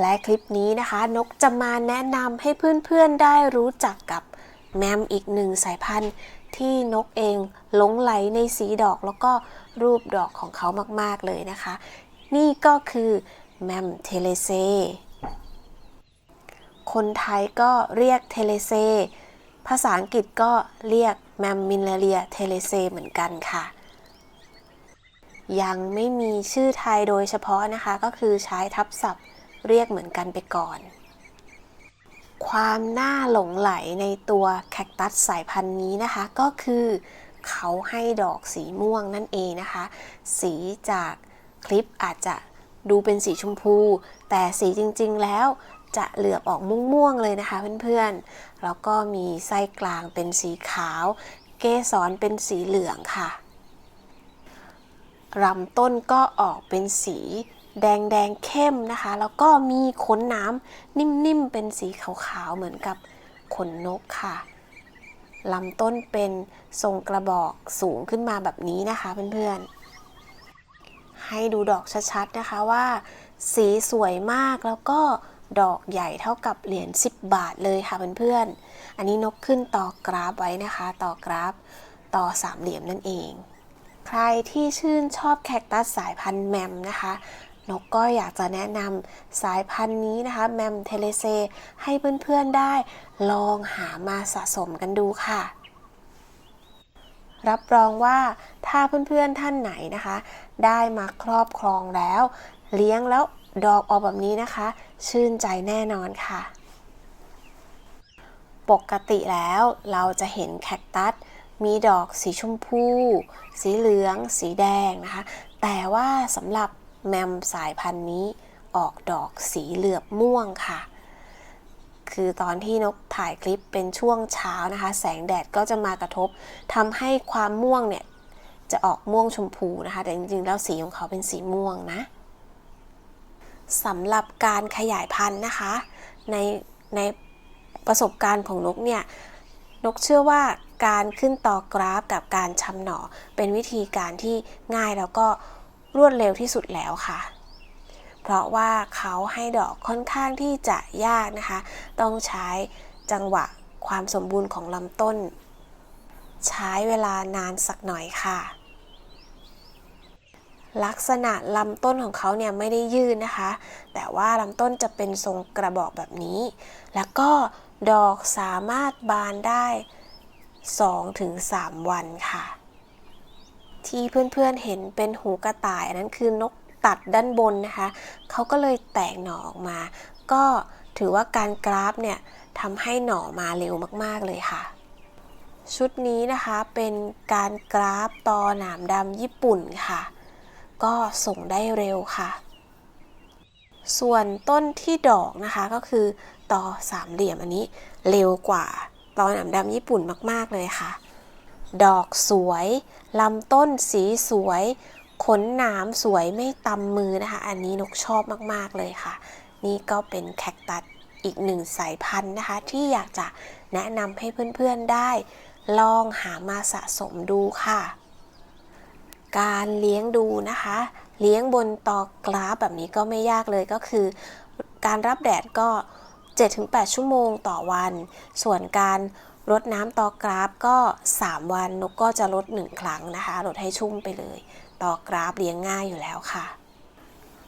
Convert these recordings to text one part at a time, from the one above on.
และคลิปนี้นะคะ นกจะมาแนะนำให้เพื่อนๆได้รู้จักกับแมมอีกหนึ่งสายพันธุ์ที่นกเองหลงไหลในสีดอกแล้วก็รูปดอกของเขามากๆเลยนะคะ นี่ก็คือแมมเทเลเซ คนไทยก็เรียกเทเลเซ ภาษาอังกฤษก็เรียกแมมมินเลียเทเลเซเหมือนกันค่ะ ยังไม่มีชื่อไทยโดยเฉพาะนะคะ ก็คือใช้ทับศัพท์ เรียกเหมือนกันไปก่อน ความน่าหลงไหลในตัวแคคตัสสายพันธุ์นี้นะคะก็คือเขาให้ดอกสีม่วงนั่นเองนะคะ สีจากคลิปอาจจะดูเป็นสีชมพู แต่สีจริงๆแล้วจะเหลือบออกม่วงๆเลยนะคะเพื่อนๆ แล้วก็มีไส้กลางเป็นสีขาว เกสรเป็นสีเหลืองค่ะลำต้นก็ออกเป็นสี แดงแดงเข้มนะคะ แล้วก็มีขนน้ำนิ่มๆ เป็นสีขาวๆ เหมือนกับขนนกค่ะลำต้นเป็นทรงกระบอกสูงขึ้นมาแบบนี้นะคะเพื่อนๆ ให้ดูดอกชัดๆนะคะว่า สีสวยมากแล้วก็ดอกใหญ่เท่ากับเหรียญ10 บาทเลยค่ะเพื่อนๆ อันนี้นกขึ้นต่อกราฟไว้นะคะ ต่อกราฟต่อสามเหลี่ยมนั่นเอง ใครที่ชื่นชอบแคคตัสสายพันธุ์แมมนะคะ นกก็อยากจะแนะนำสายพันธุ์นี้นะคะ แมมเทเลเซ ให้เพื่อนๆได้ลองหามาสะสมกันดูค่ะ รับรองว่าถ้าเพื่อนๆท่านไหนนะคะ ได้มาครอบครองแล้ว เลี้ยงแล้วดอกออกแบบนี้นะคะ ชื่นใจแน่นอนค่ะ ปกติแล้วเราจะเห็นแคคตัสมีดอกสีชมพู สีเหลือง สีแดงนะคะ แต่ว่าสำหรับ แมมสายพันธุ์นี้ออกดอกสีเหลือบม่วงค่ะ คือตอนที่นกถ่ายคลิปเป็นช่วงเช้านะคะ แสงแดดก็จะมากระทบทำให้ความม่วงเนี่ยจะออกม่วงชมพูนะคะ แต่จริงๆ แล้วสีของเขาเป็นสีม่วงนะสำหรับการขยายพันธุ์นะคะ ในในประสบการณ์ของนกเนี่ยนกเชื่อว่าการขึ้นต่อกราฟกับการชำหน่อเป็นวิธีการที่ง่ายแล้วก็ รวดเร็วที่สุดแล้วค่ะ เพราะว่าเขาให้ดอกค่อนข้างที่จะยากนะคะ ต้องใช้จังหวะความสมบูรณ์ของลำต้น ใช้เวลานานสักหน่อยค่ะ ลักษณะลำต้นของเขาเนี่ยไม่ได้ยืดนะคะ แต่ว่าลำต้นจะเป็นทรงกระบอกแบบนี้ แล้วก็ดอกสามารถบานได้ 2-3 วันค่ะ ที่เพื่อนๆเห็นเป็นหูกระต่ายอันนั้นคือนกตัดด้านบนนะคะเขาก็เลยแตกหน่อออกมา ก็ถือว่าการกราฟเนี่ยทำให้หน่อมาเร็วมากๆเลยค่ะ ชุดนี้นะคะเป็นการกราฟตอหนามดำญี่ปุ่นค่ะ ก็ส่งได้เร็วค่ะ ส่วนต้นที่ดอกนะคะก็คือตอสามเหลี่ยมอันนี้เร็วกว่าตอหนามดำญี่ปุ่นมากๆเลยค่ะ ดอกสวย ลำต้นสีสวย ขนหนามสวยไม่ตำมือนะคะ อันนี้นกชอบมาก ๆ เลยค่ะ นี่ก็เป็นแคคตัสอีกหนึ่งสายพันธุ์นะคะ ที่อยากจะแนะนำให้เพื่อน ๆ ได้ ลองหามาสะสมดูค่ะ การเลี้ยงดูนะคะ เลี้ยงบนตอกราฟแบบนี้ก็ไม่ยากเลยก็คือ การรับแดดก็ 7-8 ชั่วโมงต่อวัน ส่วนการ รดน้ำตอกราฟก็ 3 วันนกก็จะลด 1 ครั้งนะคะลดให้ชุ่มไปเลยตอกราฟเลี้ยงง่ายอยู่แล้วค่ะ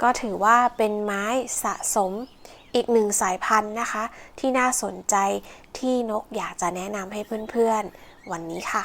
ก็ถือว่าเป็นไม้สะสมอีกหนึ่งสายพันธุ์นะคะ ที่น่าสนใจที่นกอยากจะแนะนำให้เพื่อนๆ วันนี้ค่ะ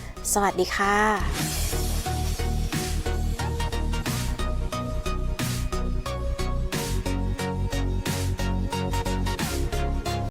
สวัสดีค่ะ